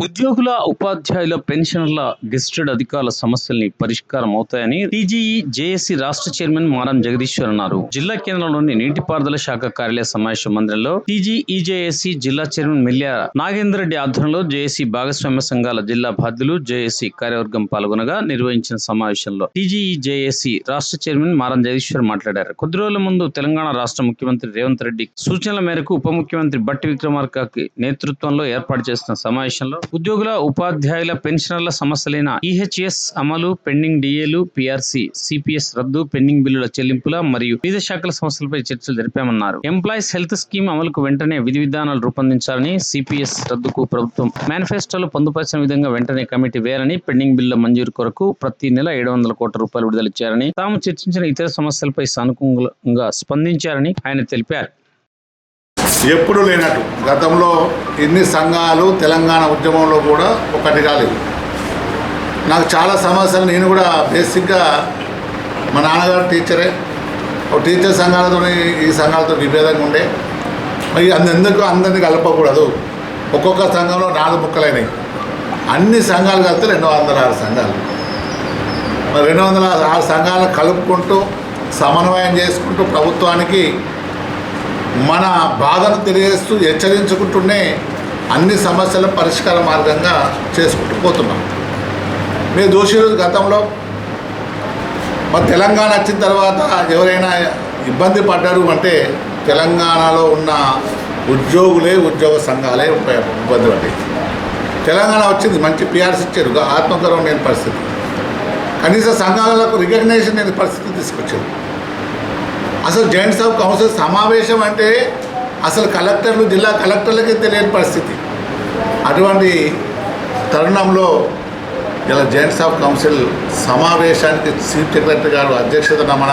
ఉద్యోగుల ఉపాధ్యాయుల పెన్షనర్ల గెస్టెడ్ అధికారుల సమస్యల్ని పరిష్కారం అవుతాయని టీజీఈ జేఏసీ రాష్ట్ర చైర్మన్ మారం జగదీశ్వర్ అన్నారు. జిల్లా కేంద్రంలోని నీటిపారుదల శాఖ కార్యాలయ సమావేశ మందిరంలో టీజీఈజేఏసీ జిల్లా చైర్మన్ మిల్లా నాగేందర్ రెడ్డి ఆధ్వర్యంలో జేఏసీ భాగస్వామ్య సంఘాల జిల్లా బాధ్యులు జేఏసీ కార్యవర్గం పాల్గొనగా నిర్వహించిన సమావేశంలో టీజీఈజేఏసీ రాష్ట్ర చైర్మన్ మారం జగదీశ్వర్ మాట్లాడారు. కొద్ది రోజుల ముందు తెలంగాణ రాష్ట్ర ముఖ్యమంత్రి రేవంత్ రెడ్డి సూచనల మేరకు ఉప ముఖ్యమంత్రి బట్టి విక్రమార్కకి నేతృత్వంలో ఏర్పాటు చేసిన సమావేశంలో ఉద్యోగుల ఉపాధ్యాయుల పెన్షనర్ల సమస్యలైన ఈహెచ్ఎస్ అమలు పెండింగ్ డిఏలు పిఆర్సి సిపిఎస్ రద్దు పెండింగ్ బిల్లుల చెల్లింపుల మరియు వివిధ శాఖల సమస్యలపై చర్చలు జరిపామన్నారు. ఎంప్లాయీస్ హెల్త్ స్కీమ్ అమలుకు వెంటనే విధి విధానాలు రూపొందించాలని సిపిఎస్ రద్దుకు ప్రభుత్వం మేనిఫెస్టోలో పొందుపరిచిన విధంగా వెంటనే కమిటీ వేయాలని పెండింగ్ బిల్లుల మంజూరు కొరకు ప్రతి నెల ఏడు వందల కోట్ల రూపాయలు విడుదల చేయాలని తాము చర్చించిన ఇతర సమస్యలపై సానుకూలంగా స్పందించారని ఆయన తెలిపారు. ఎప్పుడు లేనట్టు. గతంలో ఎన్ని సంఘాలు తెలంగాణ ఉద్యమంలో కూడా ఒకటి కాలేదు నాకు చాలా సమస్యలు. నేను కూడా బేసిక్గా మా నాన్నగారు టీచరే. ఒక టీచర్ సంఘాలతో ఈ సంఘాలతో విభేదంగా ఉండే. మరి అందెందుకు అందరినీ కలపకూడదు? ఒక్కొక్క సంఘంలో నాలుగు ముక్కలైనవి అన్ని సంఘాలు కలిపితే రెండు వందల ఆరు సంఘాలు. మరి రెండు వందల ఆరు సంఘాలను కలుపుకుంటూ సమన్వయం చేసుకుంటూ ప్రభుత్వానికి మన బాధను తెలియజేస్తూ హెచ్చరించుకుంటూనే అన్ని సమస్యల పరిష్కార మార్గంగా చేసుకుంటూ పోతున్నాం. మీరు చూసి గతంలో మరి తెలంగాణ వచ్చిన తర్వాత ఎవరైనా ఇబ్బంది పడ్డారు అంటే తెలంగాణలో ఉన్న ఉద్యోగులే ఉద్యోగ సంఘాలే ఇబ్బంది పడ్డాయి. తెలంగాణ వచ్చింది మంచి పిఆర్స్ ఇచ్చారు ఆత్మగౌరవం లేని పరిస్థితి. కనీస సంఘాలకు రికగ్నేషన్ లేని పరిస్థితి తీసుకొచ్చారు. అసలు జాయింట్స్ ఆఫ్ కౌన్సిల్ సమావేశం అంటే అసలు కలెక్టర్లు జిల్లా కలెక్టర్లకే తెలియని పరిస్థితి. అటువంటి తరుణంలో ఇలా జాయింట్స్ ఆఫ్ కౌన్సిల్ సమావేశానికి చీఫ్ సెక్రటరీ గారు అధ్యక్షతన మన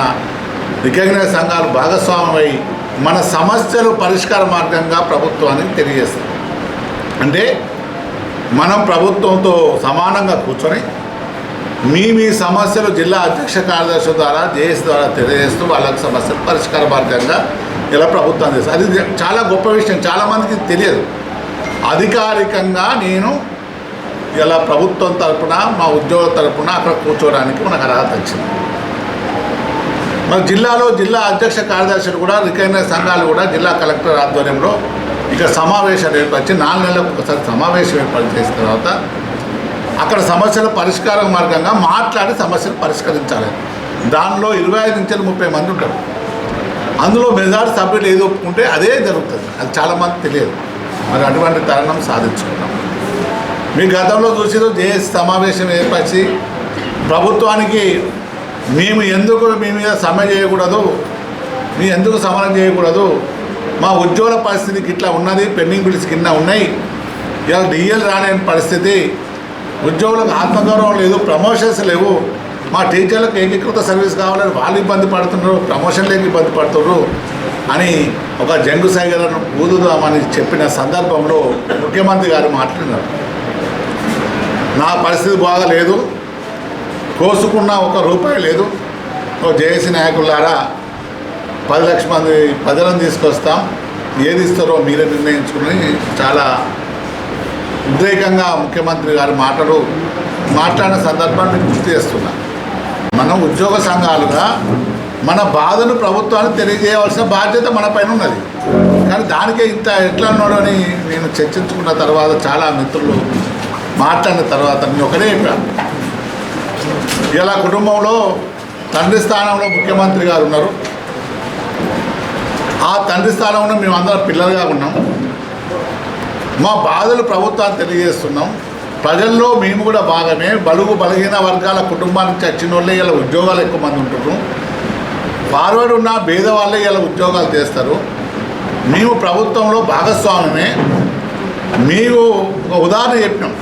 రికగ్నైజ్ సంఘాలు భాగస్వామ్యమై మన సమస్యలు పరిష్కార మార్గంగా ప్రభుత్వానికి తెలియజేస్తాం. అంటే మనం ప్రభుత్వంతో సమానంగా కూర్చొని మీ మీ సమస్యలు జిల్లా అధ్యక్ష కార్యదర్శి ద్వారా జేఎస్ ద్వారా తెలియజేస్తూ వాళ్ళకి సమస్యలు పరిష్కార మార్గంగా ఇలా ప్రభుత్వం చేస్తుంది అది చాలా గొప్ప విషయం. చాలామందికి తెలియదు. అధికారికంగా నేను ఇలా ప్రభుత్వం తరపున మా ఉద్యోగుల తరపున అక్కడ కూర్చోవడానికి మనకు అర్హత వచ్చింది. మన జిల్లాలో జిల్లా అధ్యక్ష కార్యదర్శులు కూడా రికగ్నైజ్ సంఘాలు కూడా జిల్లా కలెక్టర్ ఆధ్వర్యంలో ఇక సమావేశాలు ఏర్పరిచి నాలుగు నెలలకు ఒకసారి సమావేశం ఏర్పాటు చేసిన తర్వాత అక్కడ సమస్యల పరిష్కారం మార్గంగా మాట్లాడి సమస్యలు పరిష్కరించాలి. దానిలో ఇరవై ఐదు నుంచి ముప్పై మంది ఉంటారు. అందులో మెజార్ సభ్యులు ఏది ఒప్పుకుంటే అదే జరుగుతుంది. అది చాలామంది తెలియదు. మరి అటువంటి తరుణం సాధించుకున్నాం మీ గతంలో చూసిన జేఎస్ సమావేశం ఏర్పరిచి ప్రభుత్వానికి మేము ఎందుకు మీ మీద సమ్మె చేయకూడదు? మీ ఎందుకు సమరం చేయకూడదు? మా ఉద్యోగుల పరిస్థితికి ఇట్లా ఉన్నది పెండింగ్ బిల్స్ కింద ఉన్నాయి. ఇలా డిఎల్ రాని పరిస్థితి. ఉద్యోగులకు ఆత్మగౌరవం లేదు ప్రమోషన్స్ లేవు. మా టీచర్లకు ఏకీకృత సర్వీస్ కావాలని వాళ్ళు ఇబ్బంది పడుతున్నారు ప్రమోషన్లకు ఇబ్బంది పడుతున్నారు అని ఒక జంగు సైగలను ఊదుదామని చెప్పిన సందర్భంలో ముఖ్యమంత్రి గారు మాట్లాడినారు. నా పరిస్థితి బాగలేదు కోసుకున్న ఒక రూపాయి లేదు. ఓ జేఏసీ నాయకులారా పది లక్షల మంది ప్రజలను తీసుకొస్తాం ఏది ఇస్తారో మీరే నిర్ణయించుకుని చాలా ఉద్రేకంగా ముఖ్యమంత్రి గారు మాటలు మాట్లాడిన సందర్భాన్ని గుర్తు చేస్తున్నా. మనం ఉద్యోగ సంఘాలుగా మన బాధను ప్రభుత్వానికి తెలియజేయవలసిన బాధ్యత మన పైన ఉన్నది. కానీ దానికే ఇంత ఎట్లా ఉన్నాడు అని నేను చర్చించుకున్న తర్వాత చాలా మిత్రులు మాట్లాడిన తర్వాత నేను ఒకటే చెప్పాను. ఇలా కుటుంబంలో తండ్రి స్థానంలో ముఖ్యమంత్రి గారు ఉన్నారు. ఆ తండ్రి స్థానంలో మేమందరం పిల్లలుగా ఉన్నాం. మా బాధలు ప్రభుత్వాన్ని తెలియజేస్తున్నాం. ప్రజల్లో మేము కూడా భాగమే. బలుగు బలహీన వర్గాల కుటుంబానికి వచ్చిన వాళ్ళే ఇలా ఉద్యోగాలు ఎక్కువ మంది ఉంటున్నారు ఫార్వర్డ్ ఉన్న భేదవాళ్ళే ఇలా ఉద్యోగాలు చేస్తారు. మేము ప్రభుత్వంలో భాగస్వామ్యమే. మీకు ఒక ఉదాహరణ చెప్పినాం.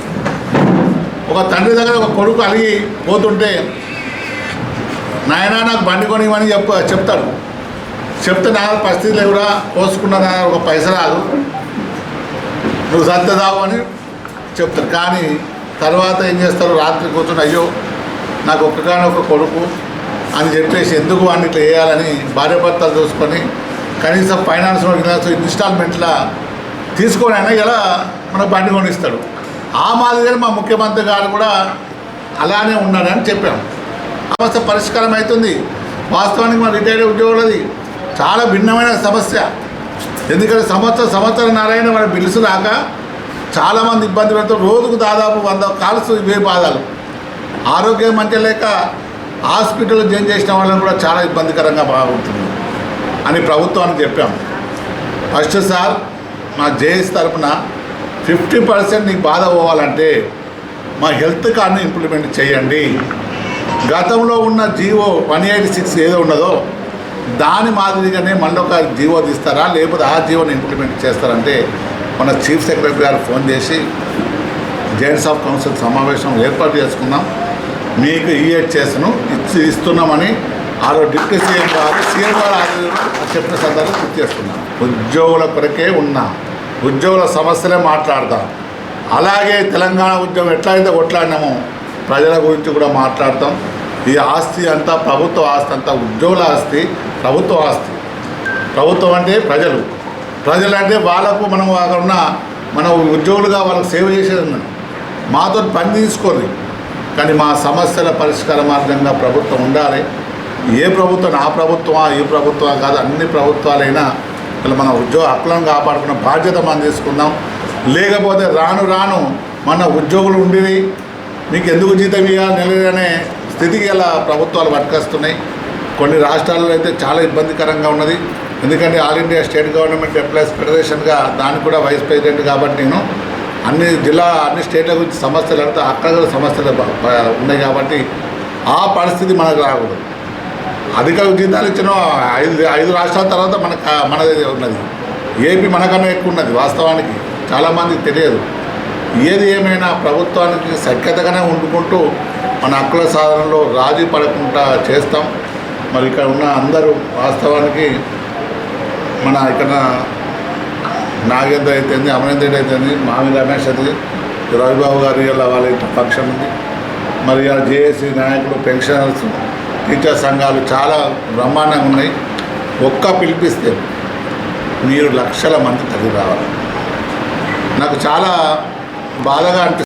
ఒక తండ్రి దగ్గర ఒక కొడుకు అలిగి పోతుంటే నాయన నాకు బండి కొనివ్వని చెప్ప చెప్తాడు. చెప్తే నా పరిస్థితి లేవురా కోసుకున్న ఒక పైస రాదు. నువ్వు సత్తదావు అని చెప్తారు. కానీ తర్వాత ఏం చేస్తారు రాత్రి కూర్చొని అయ్యో నాకు ఒక్కగానొక్క కొడుకు అని చెప్పేసి ఎందుకు వాడిని ఇట్లా వేయాలని భార్య భర్తలు చూసుకొని కనీసం ఫైనాన్స్ ఇన్స్టాల్మెంట్లా తీసుకొని అయినా ఇలా మనకు బండి కొనిస్తాడు. ఆ మాదిరిగా మా ముఖ్యమంత్రి గారు కూడా అలానే ఉన్నాడని చెప్పాం సమస్య పరిష్కారం అవుతుంది. వాస్తవానికి మా రిటైర్డ్ ఉద్యోగులది చాలా భిన్నమైన సమస్య. ఎందుకంటే సంవత్సరం సంవత్సరం నారాయణ మన బిల్స్ రాక చాలామంది ఇబ్బంది పడుతూ రోజుకు దాదాపు వంద కాల్స్ ఇవే బాధలు. ఆరోగ్యం మంచి లేక హాస్పిటల్ జాయిన్ చేసిన వాళ్ళని కూడా చాలా ఇబ్బందికరంగా బాగుంటుంది అని ప్రభుత్వానికి చెప్పాం. ఫస్ట్ సార్ మా జేఎస్ తరఫున ఫిఫ్టీ పర్సెంట్ నీకు బాధ పోవాలంటే మా హెల్త్ కార్డ్ని ఇంప్లిమెంట్ చేయండి. గతంలో ఉన్న జీవో వన్ ఎయిటీ సిక్స్ ఏదో ఉన్నదో దాని మాదిరిగానే మళ్ళీ ఒక జీవో తీస్తారా? లేకపోతే ఆ జీవోని ఇంప్లిమెంట్ చేస్తారంటే మన చీఫ్ సెక్రటరీ గారు ఫోన్ చేసి జాయింట్స్ ఆఫ్ కౌన్సిల్ సమావేశం ఏర్పాటు చేసుకుందాం. మీకు ఈహెచ్ఎస్ను ఇచ్చి ఇస్తున్నామని ఆరో డిప్యూటీ సీఎం గారు సీఎం గారు చెప్పిన సందర్భం గుర్తు చేస్తున్నాం ఉద్యోగుల కొరకే ఉన్నాం ఉద్యోగుల సమస్యలే మాట్లాడదాం. అలాగే తెలంగాణ ఉద్యమం ఎట్లయితే కొట్లాడినామో ప్రజల గురించి కూడా మాట్లాడతాం. ఈ ఆస్తి అంతా ప్రభుత్వ ఆస్తి అంతా ఉద్యోగుల ఆస్తి ప్రభుత్వ ఆస్తి. ప్రభుత్వం అంటే ప్రజలు. ప్రజలు అంటే వాళ్ళకు మనం అక్కడ ఉన్న మన ఉద్యోగులుగా వాళ్ళకి సేవ చేసేది మాతో పని తీసుకోరు కానీ మా సమస్యల పరిష్కార మార్గంగా ప్రభుత్వం ఉండాలి. ఏ ప్రభుత్వం ఆ ప్రభుత్వమా ఏ ప్రభుత్వమా కాదు అన్ని ప్రభుత్వాలైనా ఇలా మన ఉద్యోగ హక్కులను కాపాడుకున్న బాధ్యత మనం తీసుకుందాం. లేకపోతే రాను రాను మన ఉద్యోగులు ఉండేది మీకు ఎందుకు జీతం ఇవ్వాలి? నిలదనే స్థితికి ఇలా ప్రభుత్వాలు పట్టుకొస్తున్నాయి. కొన్ని రాష్ట్రాల్లో అయితే చాలా ఇబ్బందికరంగా ఉన్నది. ఎందుకంటే all India state government employees ఫెడరేషన్గా దానికి కూడా వైస్ ప్రెసిడెంట్ కాబట్టి నేను అన్ని జిల్లా అన్ని స్టేట్ల గురించి సమస్యలు అంటే అక్కడ కూడా సమస్యలు ఉన్నాయి కాబట్టి ఆ పరిస్థితి మనకు రాకూడదు. అధిక జీతాలు ఇచ్చిన ఐదు ఐదు రాష్ట్రాల తర్వాత మనకు మనది ఉన్నది. ఏపీ మనకన్నా ఎక్కువ ఉన్నది వాస్తవానికి. చాలామందికి తెలియదు. ఏది ఏమైనా ప్రభుత్వానికి సఖ్యతగానే వండుకుంటూ మన హక్కుల సాధనలో రాజీ పడకుండా చేస్తాం. మరి ఇక్కడ ఉన్న అందరూ వాస్తవానికి మన ఇక్కడ నాగేంద్ర అయితేంది అమరేంద్ర అయితేంది మామి రమేష్ అది రవిబాబు గారి ఇలా వాళ్ళ ఇంట్లో ఫంక్షన్ ఉంది. మరి ఆ జేఏసీ నాయకులు పెన్షనర్స్ టీచర్ సంఘాలు చాలా బ్రహ్మాండంగా ఉన్నాయి. ఒక్క పిలిపిస్తే మీరు లక్షల మంది తగ్గి రావాలి. నాకు చాలా బాధగా అనిపిస్తుంది